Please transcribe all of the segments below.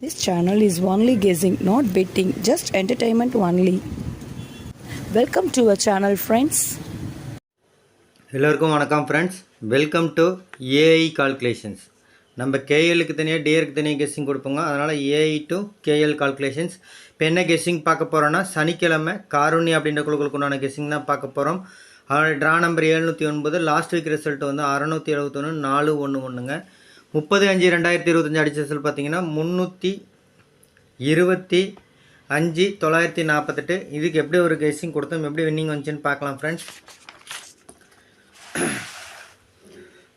This channel is only guessing, not betting, just entertainment only. Welcome to a channel friends எல்லோருக்கும் வணக்கம் friends welcome to AI calculations நம்ம கேஎலுக்கு தனியாக டிஏருக்கு தனியாக guessing கொடுப்போங்க. அதனால் ஏஐ டு கேஎல் கால்குலேஷன்ஸ் இப்போ என்ன கெஸ்ஸிங் பார்க்க போகிறோன்னா சனிக்கிழமை காருண்யா அப்படின்ற குழுக்களுக்கு உண்டான கெஸ்ஸிங் தான் பார்க்க போகிறோம் அதோட ட்ரா நம்பர் எழுநூற்றி ஒன்பது லாஸ்ட் வீக் ரிசல்ட் வந்து அறநூற்றி எழுபத்தொன்று நாலு ஒன்று ஒன்றுங்க முப்பது அஞ்சு ரெண்டாயிரத்தி இருபத்தஞ்சி அடிச்ச பார்த்தீங்கன்னா முந்நூற்றி இருபத்தி அஞ்சு தொள்ளாயிரத்தி நாற்பத்தெட்டு. இதுக்கு எப்படி ஒரு கெஸ்ஸிங் கொடுத்தோம்? எப்படி வின்னிங் வந்துச்சுன்னு பார்க்கலாம் ஃப்ரெண்ட்ஸ்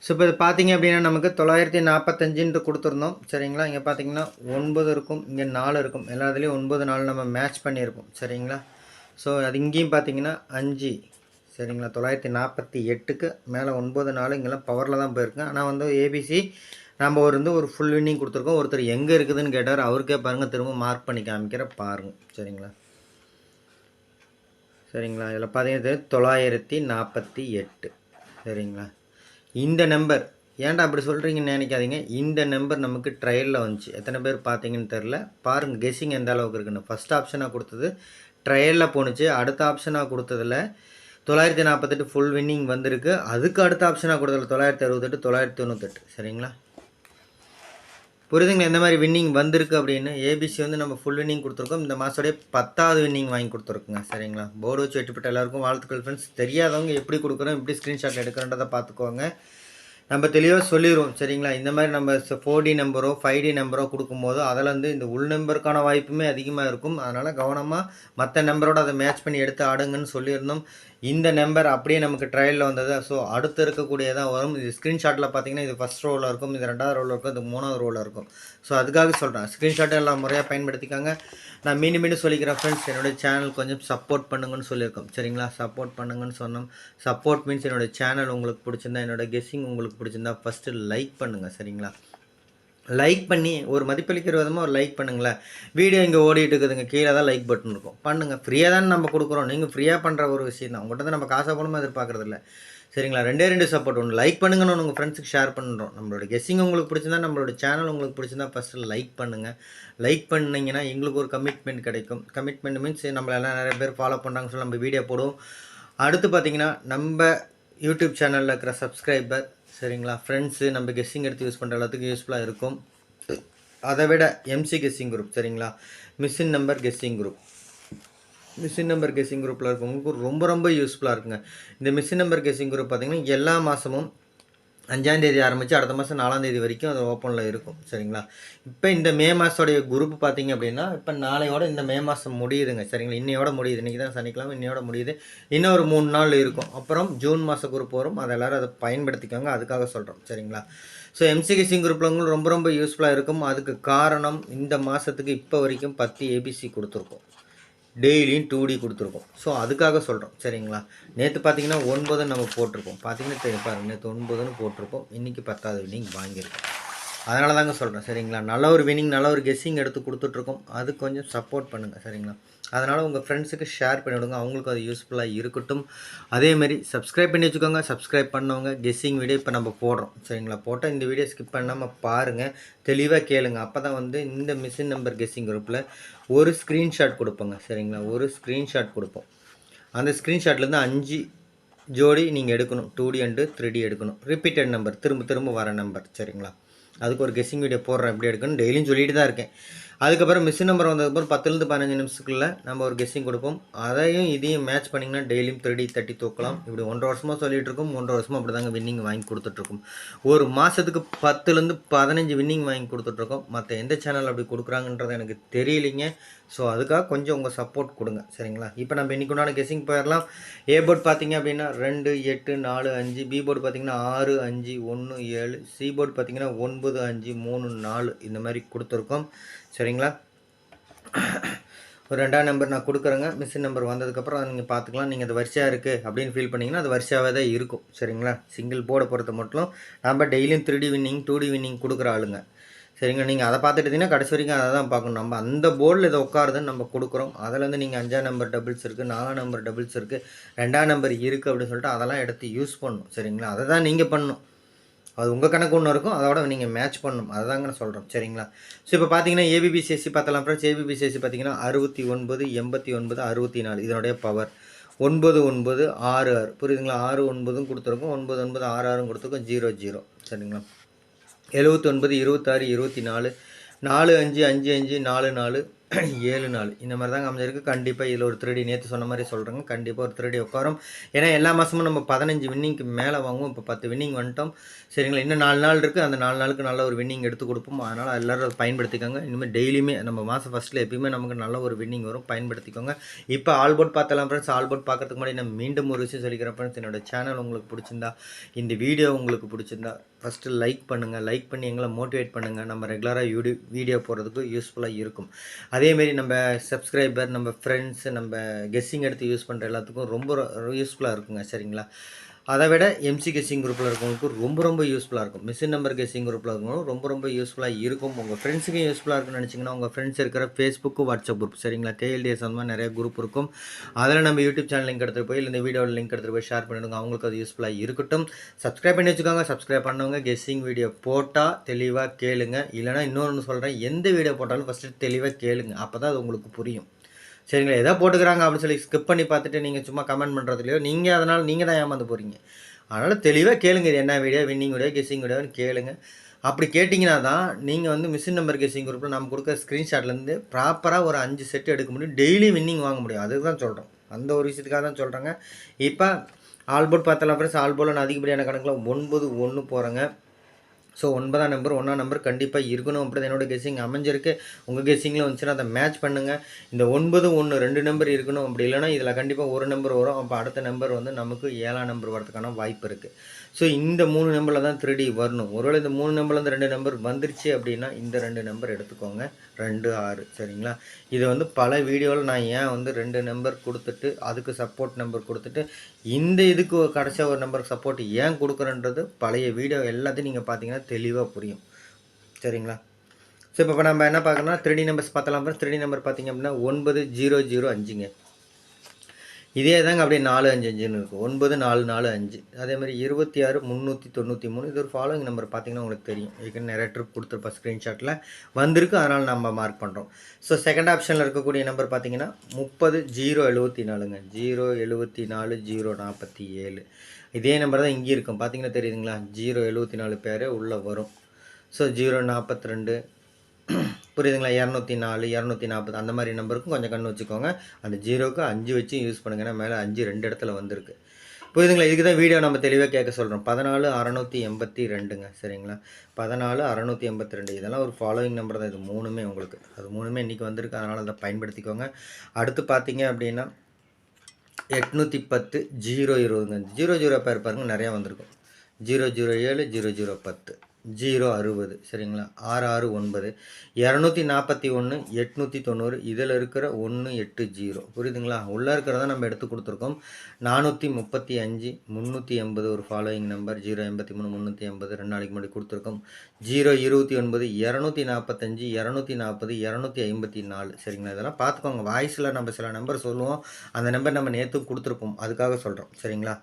ஸோ இப்போ இது பார்த்தீங்க அப்படின்னா நமக்கு தொள்ளாயிரத்தி நாற்பத்தஞ்சுன்ட்டு கொடுத்துருந்தோம். சரிங்களா? இங்கே பார்த்தீங்கன்னா ஒன்பது இருக்கும் இங்கே நாலு இருக்கும். எல்லா இதுலேயும் ஒன்பது நாலு நம்ம மேட்ச் பண்ணியிருப்போம். சரிங்களா? ஸோ அது இங்கேயும் பார்த்தீங்கன்னா அஞ்சு. சரிங்களா? தொள்ளாயிரத்தி நாற்பத்தி எட்டுக்கு மேலே ஒன்பது நாலு இங்கெல்லாம் பவரில் தான் போயிருக்கேன் ஆனால் வந்து ஏபிசி நம்ம ஒரு வந்து ஒரு ஃபுல் வின்னிங் கொடுத்துருக்கோம். ஒருத்தர் எங்கே இருக்குதுன்னு கேட்டார். அவருக்கே பாருங்கள் திரும்ப மார்க் பண்ணி காமிக்கிற பாருங்க. சரிங்களா? சரிங்களா? இதில் பார்த்தீங்கன்னா தொள்ளாயிரத்தி நாற்பத்தி எட்டு. சரிங்களா? இந்த நம்பர் ஏன்டா அப்படி சொல்கிறீங்கன்னு நினைக்காதீங்க. இந்த நம்பர் நமக்கு ட்ரையலில் வந்துச்சு. எத்தனை பேர் பார்த்தீங்கன்னு தெரில பாருங்கள் கெஸ்ஸிங் எந்த அளவுக்கு இருக்குன்னு. ஃபஸ்ட் ஆப்ஷனாக கொடுத்தது ட்ரையலில் போணுச்சு. அடுத்த ஆப்ஷனாக கொடுத்ததில் தொள்ளாயிரத்தி நாற்பத்தெட்டு ஃபுல் வின்னிங் வந்திருக்கு. அதுக்கு அடுத்த ஆப்ஷனாக கொடுத்ததில் தொள்ளாயிரத்தி அறுபத்தெட்டு தொள்ளாயிரத்தி தொண்ணூத்தெட்டு. சரிங்களா? புரிதுங்களா இந்த மாதிரி வின்னிங் வந்திருக்கு அப்படின்னு? ஏபிசி வந்து நம்ம ஃபுல் வின்னிங் கொடுத்துருக்கோம். இந்த மாதோடைய பத்தாவது வின்னிங் வாங்கி கொடுத்துருக்குங்க. சரிங்களா? போர்டு வச்சு வெட்டிப்பட்ட எல்லாருக்கும் வாழ்த்துக்கள் ஃப்ரெண்ட்ஸ் தெரியாதவங்க எப்படி கொடுக்குறோம் எப்படி ஸ்க்ரீன்ஷாட் எடுக்கிறன்றதை பார்த்துக்கோங்க. நம்ம தெளிவாக சொல்லிடுவோம். சரிங்களா? இந்த மாதிரி நம்ம ஃபோர் டி நம்பரோ ஃபைவ் டி நம்பரோ கொடுக்கும்போது அதில் வந்து இந்த உள் நம்பருக்கான வாய்ப்புமே அதிகமாக இருக்கும். அதனால் கவனமாக மற்ற நம்பரோட அதை மேட்ச் பண்ணி எடுத்து ஆடுங்கன்னு சொல்லியிருந்தோம். இந்த நம்பர் அப்படியே நமக்கு ட்ரையலில் வந்தது. ஸோ அடுத்து இருக்கக்கூடியதான் வரும். இது ஸ்க்ரீன்ஷாட்டில் பார்த்தீங்கன்னா இது ஃபஸ்ட் ரோவில் இருக்கும் இது ரெண்டாவது ரோவில் இருக்கும் இது மூணாவது ரோவில் இருக்கும். ஸோ அதுக்காக சொல்கிறேன் ஸ்க்ரீன்ஷாட்டை எல்லாம் முறையாக பயன்படுத்திக்காங்க. நான் மீண்டும் மீண்டும் சொல்லிக்கிறேன் ஃப்ரெண்ட்ஸ் என்னுடைய சேனல் கொஞ்சம் சப்போர்ட் பண்ணுங்கன்னு சொல்லியிருக்கோம். சரிங்களா? சப்போர்ட் பண்ணுங்கன்னு சொன்னோம். சப்போர்ட் மீன்ஸ் என்னோடய சேனல் உங்களுக்கு பிடிச்சிருந்தா என்னோட கெஸ்ஸிங் உங்களுக்கு பிடிச்சிருந்தா ஃபஸ்ட்டு லைக் பண்ணுங்கள் சரிங்களா? லைக் பண்ணி ஒரு மதிப்பளிக்கிற விதமாக ஒரு லைக் பண்ணுங்களேன். வீடியோ இங்கே ஓடிட்டு இருக்குதுங்க. கீழே தான் லைக் பட்டன் இருக்கும். பண்ணுங்கள் ஃப்ரீயாக தான் நம்ம கொடுக்குறோம். நீங்கள் ஃப்ரீயாக பண்ணுற ஒரு விஷயம் தான். உங்கள்கிட்ட நம்ம காசை பணமாக எதிர்பார்க்குறது இல்லை. சரிங்களா? ரெண்டே ரெண்டு சப்போர்ட் ஒன்று லைக் பண்ணுங்கன்னு உங்கள் ஃப்ரெண்ட்ஸுக்கு ஷேர் பண்ணுறோம் நம்மளோட கெஸ்ஸிங் உங்களுக்கு பிடிச்சிருந்தா நம்மளோட சேனல் உங்களுக்கு பிடிச்சிருந்தா ஃபஸ்ட்டு லைக் பண்ணுங்கள் லைக் பண்ணிங்கன்னா எங்களுக்கு ஒரு கமிட்மெண்ட் கிடைக்கும். கமிட்மெண்ட் மீன்ஸ் நம்மளெல்லாம் நிறைய பேர் ஃபாலோ பண்ணுறாங்கன்னு சொல்லி நம்ம வீடியோ போடுவோம். அடுத்து பார்த்தீங்கன்னா நம்ம யூடியூப் சேனலில் இருக்கிற சப்ஸ்கிரைபர் சரிங்களா? ஃப்ரெண்ட்ஸு நம்ம கெஸ்ஸிங் எடுத்து யூஸ் பண்ணுற எல்லாத்துக்கும் யூஸ்ஃபுல்லாக இருக்கும். அதை விட எம்சி கெஸ்ஸிங் குரூப் சரிங்களா? Machine number guessing group machine number guessing குரூப்பில் இருக்கவங்களுக்கு ரொம்ப ரொம்ப யூஸ்ஃபுல்லாக இருக்குங்க. இந்த மிஷின் நம்பர் கெஸ்ஸிங் குரூப் பார்த்திங்கன்னா எல்லா மாதமும் அஞ்சாந்தேதி ஆரம்பித்து அடுத்த மாதம் நாலாந்தேதி வரைக்கும் அது ஓப்பனில் இருக்கும். சரிங்களா? இப்போ இந்த மே மாதோடைய குரூப் பார்த்தீங்க அப்படின்னா இப்போ நாளையோட இந்த மே மாதம் முடியுதுங்க. சரிங்களா? இன்னையோட முடியுது. இன்றைக்கி தான் சனிக்கிழமை இன்னையோட முடியுது. இன்னும் ஒரு மூணு நாள் இருக்கும். அப்புறம் ஜூன் மாத குரூப் வரும். அதை எல்லோரும் அதை பயன்படுத்திக்கோங்க. அதுக்காக சொல்கிறோம் சரிங்களா? ஸோ எம்சிகிசிங் குரூப்பில் ரொம்ப ரொம்ப யூஸ்ஃபுல்லாக இருக்கும். அதுக்கு காரணம் இந்த மாதத்துக்கு இப்போ வரைக்கும் பத்து ஏபிசி கொடுத்துருக்கோம். டெய்லியும் டூ டி கொடுத்துருக்கோம். ஸோ அதுக்காக சொல்கிறோம் சரிங்களா? நேற்று பார்த்தீங்கன்னா ஒன்பதுன்னு நம்ம போட்டிருக்கோம் பார்த்தீங்கன்னா பாருங்கள் நேற்று ஒன்பதுன்னு போட்டிருப்போம். இன்றைக்கி பத்தாவது நீங்கள் வாங்கியிருக்கோம். அதனால தாங்க சொல்கிறேன் சரிங்களா? நல்ல ஒரு வினிங் நல்ல ஒரு கெஸ்ஸிங் எடுத்து கொடுத்துட்ருக்கோம். அது கொஞ்சம் சப்போர்ட் பண்ணுங்கள் சரிங்களா? அதனால் உங்கள் ஃப்ரெண்ட்ஸுக்கு ஷேர் பண்ணிவிடுங்க அவங்களுக்கும் அது யூஸ்ஃபுல்லாக இருக்கட்டும். அதேமாரி சப்ஸ்கிரைப் பண்ணி வச்சுக்கோங்க சப்ஸ்கிரைப் பண்ணவங்க கெஸ்ஸிங் வீடியோ இப்போ நம்ம போடுறோம் சரிங்களா? போட்டால் இந்த வீடியோ ஸ்கிப் பண்ணாமல் பாருங்கள் தெளிவாக கேளுங்க. அப்போ தான் வந்து இந்த மிஷின் நம்பர் கெஸ்ஸிங் குரூப்பில் ஒரு ஸ்க்ரீன்ஷாட் கொடுப்போங்க சரிங்களா? ஒரு ஸ்க்ரீன்ஷாட் கொடுப்போம். அந்த ஸ்க்ரீன்ஷாட்லேருந்து அஞ்சு ஜோடி நீங்கள் எடுக்கணும் two D and three D எடுக்கணும். ரிப்பீட்டட் நம்பர் திரும்ப திரும்ப வர நம்பர் சரிங்களா? அதுக்கு ஒரு கெஸ்ஸிங் வீடியோ போடுறேன் எப்படி எடுக்கணும் டெய்லியும் சொல்லிட்டு தான் இருக்கேன். அதுக்கப்புறம் மிஷின் நம்பர் வந்ததுக்கப்புறம் பத்துலேருந்து பதினஞ்சு நிமிஷத்துக்குள்ளே நம்ம ஒரு கெஸ்ஸிங் கொடுப்போம். அதையும் இதையும் மேட்ச் பண்ணிங்கன்னா டெய்லியும் த்ரீ தட்டி தூக்கலாம். இப்படி ஒன்றரை வருஷமாக சொல்லிகிட்டு இருக்கோம். ஒன்றரை வருஷமாக அப்படி தாங்க வின்னிங் வாங்கி கொடுத்துட்ருக்கோம் ஒரு மாதத்துக்கு பத்துலேருந்து பதினஞ்சு வின்னிங் வாங்கி கொடுத்துட்ருக்கோம் மற்ற எந்த சேனல் அப்படி கொடுக்குறாங்கன்றது எனக்கு தெரியலிங்க. ஸோ அதுக்காக கொஞ்சம் உங்கள் சப்போர்ட் கொடுங்க. சரிங்களா? இப்போ நம்ம இன்றைக்குண்டான கெஸ்ஸிங் போயிடலாம். ஏ போர்டு பார்த்தீங்க அப்படின்னா ரெண்டு எட்டு நாலு அஞ்சு. பி போர்டு பார்த்தீங்கன்னா ஆறு அஞ்சு ஒன்று ஏழு. சி போர்டு பார்த்தீங்கன்னா ஒன்பது அஞ்சு மூணு நாலு. இந்த மாதிரி கொடுத்துருக்கோம். சரிங்களா? ஒரு ரெண்டாம் நம்பர் நான் கொடுக்குறேங்க. மிஷின் நம்பர் வந்ததுக்கப்புறம் நீங்கள் பார்த்துக்கலாம். நீங்கள் அது வரிசையாக இருக்குது அப்படின்னு ஃபீல் பண்ணிங்கன்னா அது வரிசையாகவே தான் இருக்கும். சரிங்களா? சிங்கிள் போர்டை பொறுத்த மட்டும். நம்ம டெய்லியும் three D winning two D winning கொடுக்குற ஆளுங்க. சரிங்களா? நீங்கள் அதை பார்த்துட்டீங்கன்னா கடைசி வரைக்கும் அதை தான் பார்க்கணும். நம்ம அந்த போர்டில் இதை உட்காருதுன்னு நம்ம கொடுக்குறோம். அதுலேருந்து நீங்கள் அஞ்சாம் நம்பர் டபுள்ஸ் இருக்குது நாலாம் நம்பர் டபுள்ஸ் இருக்குது ரெண்டாம் நம்பர் இருக்குது அப்படின்னு சொல்லிட்டு அதெல்லாம் எடுத்து யூஸ் பண்ணணும். சரிங்களா? அதை தான் நீங்கள் பண்ணணும். அது உங்கள் கணக்கு ஒன்று இருக்கும். அதோட நீங்கள் மேட்ச் பண்ணணும் அதை தாங்க நான் சொல்கிறோம் சரிங்களா? ஸோ இப்போ பார்த்தீங்கன்னா ஏபிபிசிஎஸ்சி பார்த்தலாம் ஃப்ரெண்ட்ஸ் ஏபிபிசிஎஸ்சி பார்த்தீங்கன்னா அறுபத்தி ஒன்பது எண்பத்தி ஒன்பது அறுபத்தி நாலு. இதனுடைய பவர் ஒன்பது ஒன்பது ஆறு ஆறு. புரியுதுங்களா? ஆறு ஒன்பதும் கொடுத்துருக்கோம். ஒன்பது ஒன்பது ஆறு ஆறும் கொடுத்துருக்கோம். Zero zero. சரிங்களா? எழுபத்தொன்பது இருபத்தாறு இருபத்தி நாலு. நாலு அஞ்சு அஞ்சு அஞ்சு. நாலு நாலு. ஏழு நாள். இந்த மாதிரி தாங்க அமைஞ்சிருக்கு. கண்டிப்பாக இதில் ஒரு திருடி நேற்று சொன்ன மாதிரி சொல்கிறேங்க கண்டிப்பாக ஒரு திருடி உட்காரும். ஏன்னா எல்லா மாதமும் நம்ம பதினஞ்சு வின்னிங்க்கு மேலே வாங்குவோம். இப்போ பத்து வின்னிங் வந்துட்டோம். சரிங்களா? இன்னும் நாலு நாள் இருக்குது அந்த நாலு நாளுக்கு நல்ல ஒரு வின்னிங் எடுத்து கொடுப்போம். அதனால் எல்லோரும் அதை பயன்படுத்திக்கோங்க. இனிமேல் டெய்லியுமே நம்ம மாதம் ஃபஸ்ட்டில் எப்பயுமே நமக்கு நல்ல ஒரு வின்னிங் வரும். பயன்படுத்திக்கோங்க. இப்போ ஆல்போர்ட் பார்த்தலாம் ஃப்ரெண்ட்ஸ் ஆல்போர்ட் பார்க்கறதுக்கு முன்னாடி நான் மீண்டும் ஒரு விஷயம் சொல்லிக்கிறேன் ஃப்ரெண்ட்ஸ் என்னோட சேனல் உங்களுக்கு பிடிச்சிருந்தா இந்த வீடியோ உங்களுக்கு பிடிச்சிருந்தா ஃபஸ்ட்டு லைக் பண்ணுங்கள் லைக் பண்ணி எங்களை மோட்டிவேட் பண்ணுங்கள் நம்ம ரெகுலராக யூடியூ வீடியோ போடுறதுக்கு யூஸ்ஃபுல்லாக இருக்கும். அதேமாரி நம்ம சப்ஸ்கிரைபர் நம்ம ஃப்ரெண்ட்ஸு நம்ம கெஸ்ஸிங் எடுத்து யூஸ் பண்ணுற எல்லாத்துக்கும் ரொம்ப யூஸ்ஃபுல்லாக இருக்குங்க. சரிங்களா? அதை விட எம்சி கெஸ்ஸிங் குரூப்பில் இருக்கவங்களுக்கு ரொம்ப ரொம்ப யூஸ்ஃபுல்லாக இருக்கும். மிஷின் நம்பர் கெஸ்ஸிங் குரூப்பில் இருக்கவங்களும் ரொம்ப ரொம்ப யூஸ்ஃபுல்லாக இருக்கும். உங்கள் ஃப்ரெண்ட்ஸுக்கும் யூஸ்ஃபுல்லாக இருக்குன்னு நினச்சிங்கன்னா உங்கள் ஃப்ரெண்ட்ஸ் இருக்கிற ஃபேஸ்புக்கு வாட்ஸ்அப் குரூப் சரிங்களா? கேஎல்டிஎஸ் அந்த மாதிரி நிறைய குரூப் இருக்கும். அதில் நம்ம யூடியூப் சேனல் லிங்க் எடுத்துகிட்டு போய் இல்லை இந்த வீடியோவில் லிங்க் எடுத்துகிட்டு போய் ஷேர் பண்ணிவிடுங்க அவங்களுக்கு அது யூஸ்ஃபுல்லாக இருக்கட்டும். சப்ஸ்கிரைப் பண்ணி வச்சுக்கோங்க. சப்ஸ்கிரைப் பண்ணவங்க கெஸ்ஸிங் வீடியோ போட்டால் தெளிவாக கேளுங்க. இல்லைனா இன்னொன்று சொல்கிறேன் எந்த வீடியோ போட்டாலும் ஃபஸ்ட்டு தெளிவாக கேளுங்க. அப்போ தான் அது உங்களுக்கு புரியும். சரிங்களா? எதோ போட்டுக்கிறாங்க அப்படின்னு சொல்லி ஸ்கிப் பண்ணி பார்த்துட்டு நீங்கள் சும்மா கமெண்ட் பண்ணுறதுலையோ நீங்கள் அதனால் நீங்கள் தான் ஏமாந்து போகிறீங்க அதனால் தெளிவாக கேளுங்க இது என்ன வீடியோ வின்னிங் வீடியோ கெஸ்ஸிங் வீடியோன்னு கேளுங்க. அப்படி கேட்டிங்கன்னா தான் நீங்கள் வந்து மிஷின் நம்பர் கெஸ்ஸிங் குரூப்பில் நம்ம கொடுக்குற ஸ்க்ரீன்ஷாட்லேருந்து ப்ராப்பராக ஒரு அஞ்சு செட் எடுக்க முடியும். டெய்லி வின்னிங் வாங்க முடியும். அதுக்கு தான் சொல்கிறோம் அந்த ஒரு விஷயத்துக்காக தான் சொல்கிறேங்க இப்போ ஆல்போர்ட் பார்த்தலாம் ஃப்ரெண்ட்ஸ் ஆல்போர்ட் நான் அதிகப்படியான கணக்கில் ஒன்பது ஒன்று போகிறேங்க ஸோ ஒன்பதாம் நம்பர் ஒன்றாம் நம்பர் கண்டிப்பாக இருக்கணும். அப்படி என்னோட கெஸிங் அமைஞ்சிருக்கு. உங்கள் கெஸிங்கில் வந்துச்சுன்னா அதை மேட்ச் பண்ணுங்கள் இந்த ஒன்பது ஒன்று ரெண்டு நம்பர் இருக்கணும். அப்படி இல்லைன்னா இதில் கண்டிப்பாக ஒரு நம்பர் வரும். அப்போ அடுத்த நம்பர் வந்து நமக்கு ஏழாம் நம்பர் வரதுக்கான வாய்ப்பு இருக்குது ஸோ இந்த மூணு நம்பரில் தான் த்ரீ வரணும். ஒருவேளை இந்த மூணு நம்பர்லேருந்து ரெண்டு நம்பர் வந்துருச்சு அப்படின்னா இந்த ரெண்டு நம்பர் எடுத்துக்கோங்க. ரெண்டு ஆறு. சரிங்களா? இதை வந்து பல வீடியோவில் நான் ஏன் வந்து ரெண்டு நம்பர் கொடுத்துட்டு அதுக்கு சப்போர்ட் நம்பர் கொடுத்துட்டு இந்த இதுக்கு கடைசியாக ஒரு நம்பருக்கு சப்போர்ட் ஏன் கொடுக்குறன்றது பழைய வீடியோ எல்லாத்தையும் நீங்கள் பார்த்தீங்கன்னா தெளிவாக புரியும். சரிங்களா? ஸோ இப்போ நம்ம என்ன பார்க்கணும்னா த்ரீ நம்பர்ஸ் பார்த்தலாம் த்ரீ நம்பர் பார்த்தீங்க அப்படின்னா ஒன்பது ஜீரோ ஜீரோ அஞ்சுங்க. இதே தாங்க அப்படியே நாலு அஞ்சு அஞ்சுன்னு இருக்கும். ஒன்பது நாலு நாலு அஞ்சு. அதே மாதிரி இருபத்தி ஆறு முந்நூற்றி தொண்ணூற்றி மூணு. இது ஒரு ஃபாலோவிங் நம்பர் பார்த்தீங்கன்னா உங்களுக்கு தெரியும். ஏற்கனவே நிறைய ட்ரிப் கொடுத்துருப்பா ஸ்க்ரீன்ஷாட்டில் வந்திருக்கு அதனால் நம்ம மார்க் பண்ணுறோம் ஸோ செகண்ட் ஆப்ஷனில் இருக்கக்கூடிய நம்பர் பார்த்தீங்கன்னா முப்பது ஜீரோ எழுபத்தி நாலுங்க. ஜீரோ எழுபத்தி நாலு ஜீரோ நாற்பத்தி ஏழு. இதே நம்பர் தான் இங்கே இருக்கும். பார்த்தீங்கன்னா தெரியுதுங்களா? ஜீரோ எழுபத்தி நாலு பேர் உள்ளே வரும். ஸோ ஜீரோ நாற்பத்தி ரெண்டு புரியுதுங்களா? இரநூத்தி நாலு இரநூத்தி நாற்பது அந்த மாதிரி நம்பருக்கும் கொஞ்சம் கண்ணு வச்சுக்கோங்க. அந்த ஜீரோக்கு அஞ்சு வச்சு யூஸ் பண்ணுங்க. ஏன்னா மேலே அஞ்சு ரெண்டு இடத்துல வந்திருக்கு. புரியுதுங்களா? இதுக்கு தான் வீடியோ நம்ம தெளிவாக கேட்க சொல்கிறோம் பதினாலு அறநூற்றி எண்பத்தி ரெண்டுங்க சரிங்களா? பதினாலு அறநூற்றி எண்பத்தி ரெண்டு இதெல்லாம் ஒரு ஃபாலோவிங் நம்பர் தான். இது மூணுமே உங்களுக்கு. அது மூணுமே இன்றைக்கி வந்திருக்கு. அதனால் அதை பயன்படுத்திக்கோங்க. அடுத்து பார்த்தீங்க அப்படின்னா எட்நூற்றி பத்து ஜீரோ இருபதுங்க. ஜீரோ ஜீரோ பேர் பாருங்கள் நிறையா வந்திருக்கும். ஜீரோ ஜீரோ ஏழு ஜீரோ ஜீரோ பத்து. ஜீரோ அறுபது சரிங்களா? ஆறு ஆறு ஒன்பது. இரநூத்தி நாற்பத்தி ஒன்று எட்நூற்றி தொண்ணூறு இதில் இருக்கிற ஒன்று எட்டு ஜீரோ. புரியுதுங்களா? உள்ளே இருக்கிறத நம்ம எடுத்து கொடுத்துருக்கோம். நானூற்றி முப்பத்தி அஞ்சு முந்நூற்றி எண்பது ஒரு ஃபாலோயிங் நம்பர் ஜீரோ எண்பத்தி மூணு முந்நூற்றி எண்பது ரெண்டு நாளைக்கு முன்னாடி கொடுத்துருக்கோம். ஜீரோ இருபத்தி ஒன்பது இரநூத்தி நாற்பத்தஞ்சு இரநூத்தி நாற்பது இரநூத்தி ஐம்பத்தி நாலு சரிங்களா? இதெல்லாம் பார்த்துக்கோங்க. வாய்ஸில் நம்ம சில நம்பர் சொல்லுவோம். அந்த நம்பர் நம்ம நேற்று கொடுத்துருப்போம். அதுக்காக சொல்கிறோம் சரிங்களா?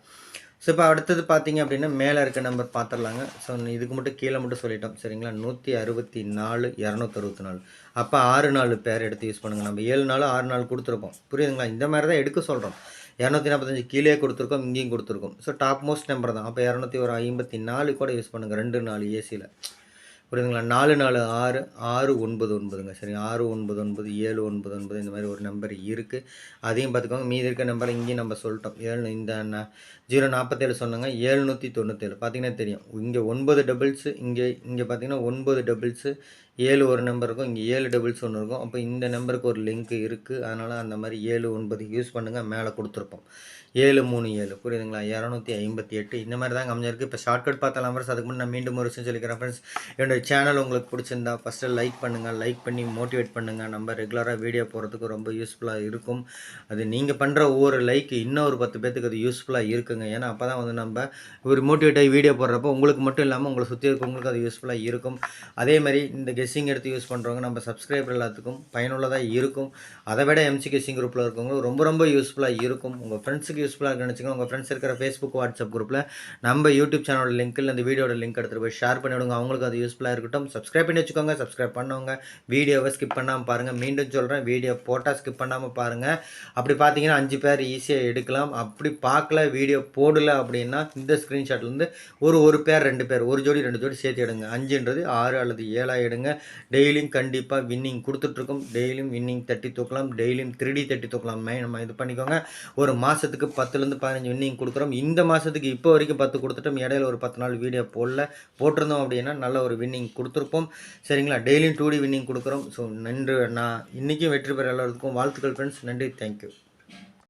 ஸோ இப்போ அடுத்தது பார்த்தீங்க அப்படின்னா மேலே இருக்க நம்பர் பார்த்துடலாங்க ஸோ இதுக்கு மட்டும் கீழே மட்டும் சொல்லிட்டோம். சரிங்களா? நூற்றி அறுபத்தி நாலு இரநூத்தி அறுபத்தி நாலு. அப்போ ஆறு நாலு பேர் எடுத்து யூஸ் பண்ணுங்கள் நம்ம ஏழு நாள் ஆறு நாள் கொடுத்துருப்போம். புரியுதுங்களா? இந்த மாதிரி தான் எடுக்க சொல்கிறோம் இரநூத்தி நாற்பத்தஞ்சு கீழே கொடுத்துருக்கோம் இங்கேயும் கொடுத்துருக்கோம். ஸோ டாப் மோஸ்ட் நம்பர் தான். அப்போ இரநூத்தி ஒரு ஐம்பத்தி நாலு கூட யூஸ் பண்ணுங்கள் ரெண்டு நாலு ஏசியில் புரியுதுங்களா? நாலு நாலு ஆறு ஆறு ஒன்பது ஒன்பதுங்க. சரி ஆறு ஒன்பது ஒன்பது ஏழு ஒன்பது ஒன்பது இந்த மாதிரி ஒரு நம்பர் இருக்குது அதையும் பார்த்துக்கோங்க மீதி இருக்க நம்பரை இங்கேயும் நம்ம சொல்லிட்டோம். ஏழு இந்த ஜீரோ நாற்பத்தேழு சொன்னாங்க ஏழ்நூற்றி தொண்ணூற்றேழு பார்த்தீங்கன்னா தெரியும். இங்கே ஒன்பது டபுள்ஸு இங்கே இங்கே பார்த்தீங்கன்னா ஒன்பது டபுள்ஸு ஏழு ஒரு நம்பர் இருக்கும் இங்கே ஏழு டபுள்ஸ் ஒன்று இருக்கும். அப்போ இந்த நம்பருக்கு ஒரு லிங்க் இருக்குது அதனால் அந்த மாதிரி ஏழு ஒன்பது யூஸ் பண்ணுங்கள் மேலே கொடுத்துருப்போம். ஏழு மூணு ஏழு. புரியுதுங்களா? இரநூத்தி ஐம்பத்தி எட்டு. இந்த மாதிரி தான் அமைஞ்சிருக்கு இப்போ ஷார்ட்கட் பார்த்தாலாம் ஃப்ரெண்ட்ஸ் அதுக்கு முன்னாடி நான் மீண்டும் ஒரு விஷயம் சொல்லிக்கிறேன் ஃப்ரெண்ட்ஸ் என்னோட சேனல் உங்களுக்கு பிடிச்சிருந்தா ஃபஸ்ட்டு லைக் பண்ணுங்கள் லைக் பண்ணி மோட்டிவேட் பண்ணுங்கள் நம்ம ரெகுலராக வீடியோ போகிறதுக்கு ரொம்ப யூஸ்ஃபுல்லாக இருக்கும். அது நீங்கள் பண்ணுற ஒவ்வொரு லைக் இன்னொரு பத்து பேர்த்துக்கு அது யூஸ்ஃபுல்லாக இருக்குங்க. ஏன்னா அப்போ தான் வந்து நம்ம ஒரு மோட்டிவேட் ஆகி வீடியோ போடுறப்போ உங்களுக்கு மட்டும் இல்லாமல் உங்களை சுற்றி இருக்கவங்களுக்கு அது யூஸ்ஃபுல்லாக இருக்கும். அதே மாதிரி இந்த கெஸ்ஸிங் எடுத்து யூஸ் பண்ணுறவங்க நம்ம சப்ஸ்கிரைபர் எல்லாத்துக்கும் பயனுள்ளதாக இருக்கும். அதை விட எம்சி கெஸ்ஸிங் குரூப்பில் இருக்கவங்க ரொம்ப ரொம்ப யூஸ்ஃபுல்லாக இருக்கும். உங்கள் ஃப்ரெண்ட்ஸுக்கு யூஸ்ஃபுல்லாக நினச்சிக்கோங்க உங்கள் ஃப்ரெண்ட்ஸ் இருக்கிற ஃபேஸ்புக் வாட்ஸ்அப் குரூப்பில் நம்ம யூடியூப் சேனலோட லிங்க் இல்லை இந்த வீடியோட லிங்க் எடுத்துகிட்டு போய் ஷேர் பண்ணிவிடுங்க அவங்களுக்கு அது யூஸ்ஃபுல்லாக இருக்கட்டும். சப்ஸ்கிரைப் பண்ணி வச்சுக்கோங்க. சப்ஸ்கிரைப் பண்ணவங்க வீடியோவை ஸ்கிப் பண்ணாமல் பாருங்கள் மீண்டும் சொல்கிறேன் வீடியோ போட்டால் ஸ்கிப் பண்ணாமல் பாருங்கள் அப்படி பார்த்தீங்கன்னா அஞ்சு பேர் ஈஸியாக எடுக்கலாம். அப்படி பார்க்கல வீடியோ போடலை அப்படின்னா இந்த ஸ்க்ரீன்ஷாட்லேருந்து ஒரு ஒரு பேர் ரெண்டு பேர் ஒரு ஜோடி ரெண்டு ஜோடி சேர்த்து எடுங்க. அஞ்சுன்றது ஆறு அல்லது ஏழாக எடுங்க. டெய்லியும் கண்டிப்பாக வின்னிங் கொடுத்துட்ருக்கோம். டெய்லியும் வின்னிங் தட்டி தூக்கலாம். டெய்லியும் த்ரீ தட்டி தூக்கலாம். மே- நம்ம இது பண்ணிக்கோங்க. ஒரு மாதத்துக்கு பத்துலேருந்து பதினஞ்சு வின்னிங் கொடுக்குறோம். இந்த மாதத்துக்கு இப்போ வரைக்கும் பத்து கொடுத்துட்டோம். இடையில ஒரு பத்து நாள் வீடியோ போடல. போட்டிருந்தோம் அப்படின்னா நல்ல ஒரு வின்னிங் கொடுத்துருப்போம். சரிங்களா? டெய்லியும் டூ டி வின்னிங் கொடுக்குறோம். ஸோ நன்று நான் இன்றைக்கும் வெற்றி பெற எல்லாருக்கும் வாழ்த்துக்கள் ஃப்ரெண்ட்ஸ் நன்றி. தேங்க்யூ